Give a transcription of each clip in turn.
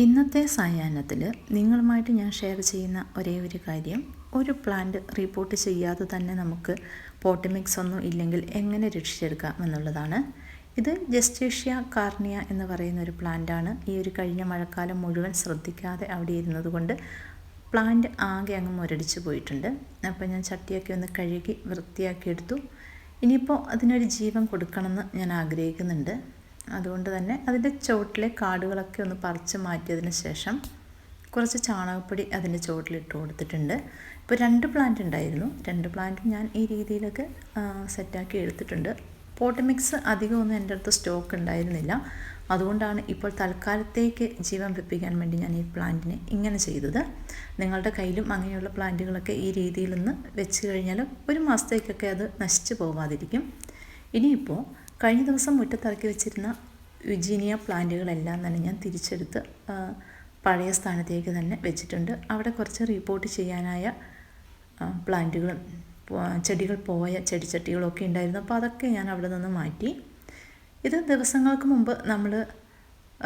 ഇന്നത്തെ സായാഹ്നത്തിൽ നിങ്ങളുമായിട്ട് ഞാൻ ഷെയർ ചെയ്യുന്ന ഒരേ ഒരു കാര്യം ഒരു പ്ലാന്റ് റിപ്പോർട്ട് ചെയ്യാതെ തന്നെ നമുക്ക് പോട്ടമിക്സ് ഒന്നും ഇല്ലെങ്കിൽ എങ്ങനെ രക്ഷിച്ചെടുക്കാം എന്നുള്ളതാണ്. ഇത് ജസ്റ്റേഷ്യ കാർണിയ എന്ന് പറയുന്ന ഒരു പ്ലാന്റാണ് ഈ ഒരു കഴിഞ്ഞ മഴക്കാലം മുഴുവൻ ശ്രദ്ധിക്കാതെ അവിടെ ഇരുന്നതുകൊണ്ട് പ്ലാന്റ് ആകെ അങ്ങ് മുരടിച്ച് പോയിട്ടുണ്ട്. അപ്പോൾ ഞാൻ ചട്ടിയൊക്കെ ഒന്ന് കഴുകി വൃത്തിയാക്കി എടുത്തു. ഇനിയിപ്പോൾ അതിനൊരു ജീവൻ കൊടുക്കണമെന്ന് ഞാൻ ആഗ്രഹിക്കുന്നുണ്ട്. അതുകൊണ്ട് തന്നെ അതിന്റെ ചുവട്ടിലെ കാടുകളൊക്കെ ഒന്ന് പറിച്ച് മാറ്റിയതിന് ശേഷം കുറച്ച് ചാണകപ്പൊടി അതിന്റെ ചുവട്ടിലിട്ട് കൊടുത്തിട്ടുണ്ട്. ഇപ്പോൾ രണ്ട് പ്ലാന്റ് ഉണ്ടായിരുന്നു. രണ്ട് പ്ലാന്റ് ഞാൻ ഈ രീതിയിലൊക്കെ സെറ്റാക്കി എടുത്തിട്ടുണ്ട്. പോട്ട് മിക്സ് അധികമൊന്നും എന്റെ അടുത്ത് സ്റ്റോക്ക് ഉണ്ടായിരുന്നില്ല. അതുകൊണ്ടാണ് ഇപ്പോൾ തൽക്കാലത്തേക്ക് ജീവൻ വെപ്പിക്കാൻ വേണ്ടി ഞാൻ ഈ പ്ലാന്റിനെ ഇങ്ങനെ ചെയ്തത്. നിങ്ങളുടെ കയ്യിലും അങ്ങനെയുള്ള പ്ലാന്റുകളൊക്കെ ഈ രീതിയിൽ നിന്ന് വെച്ച് കഴിഞ്ഞാൽ ഒരു മാസത്തേക്കൊക്കെ അത് നശിച്ചു പോകാതിരിക്കും ഇനിയിപ്പോൾ കഴിഞ്ഞ ദിവസം മുറ്റത്തിറക്കി വെച്ചിരുന്ന യുജീനിയ പ്ലാന്റുകളെല്ലാം തന്നെ ഞാൻ തിരിച്ചെടുത്ത് പഴയ സ്ഥാനത്തേക്ക് തന്നെ വെച്ചിട്ടുണ്ട്. അവിടെ കുറച്ച് റിപ്പോർട്ട് ചെയ്യാനായ പ്ലാന്റുകളും ചെടികൾ പോയ ചെടിച്ചട്ടികളൊക്കെ ഉണ്ടായിരുന്നു. അപ്പോൾ അതൊക്കെ ഞാൻ അവിടെ നിന്ന് മാറ്റി. ഇത് ദിവസങ്ങൾക്ക് മുമ്പ് നമ്മൾ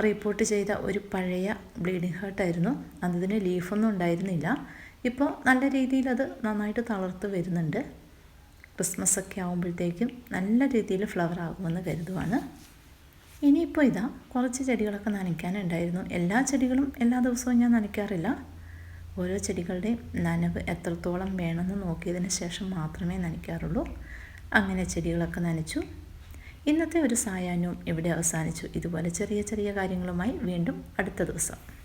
റിപ്പോർട്ട് ചെയ്ത ഒരു പഴയ ബ്ലീഡിങ് ഹേർട്ടായിരുന്നു അതിന് ലീഫൊന്നും ഉണ്ടായിരുന്നില്ല. ഇപ്പോൾ നല്ല രീതിയിൽ അത് നന്നായിട്ട് തളർത്ത് വരുന്നുണ്ട്. ക്രിസ്മസ് ഒക്കെ ആകുമ്പോഴത്തേക്കും നല്ല രീതിയിൽ ഫ്ലവർ ആകുമെന്ന് കരുതുവാണ്. ഇനിയിപ്പോൾ ഇതാ കുറച്ച് ചെടികളൊക്കെ നനയ്ക്കാനുണ്ടായിരുന്നു. എല്ലാ ചെടികളും എല്ലാ ദിവസവും ഞാൻ നനയ്ക്കാറില്ല. ഓരോ ചെടികളുടെയും നനവ് എത്രത്തോളം വേണമെന്ന് നോക്കിയതിന് ശേഷം മാത്രമേ നനയ്ക്കാറുള്ളൂ. അങ്ങനെ ചെടികളൊക്കെ നനച്ചു. ഇന്നത്തെ ഒരു സായാഹ്നവും ഇവിടെ അവസാനിച്ചു. ഇതുപോലെ ചെറിയ ചെറിയ കാര്യങ്ങളുമായി വീണ്ടും അടുത്ത ദിവസം.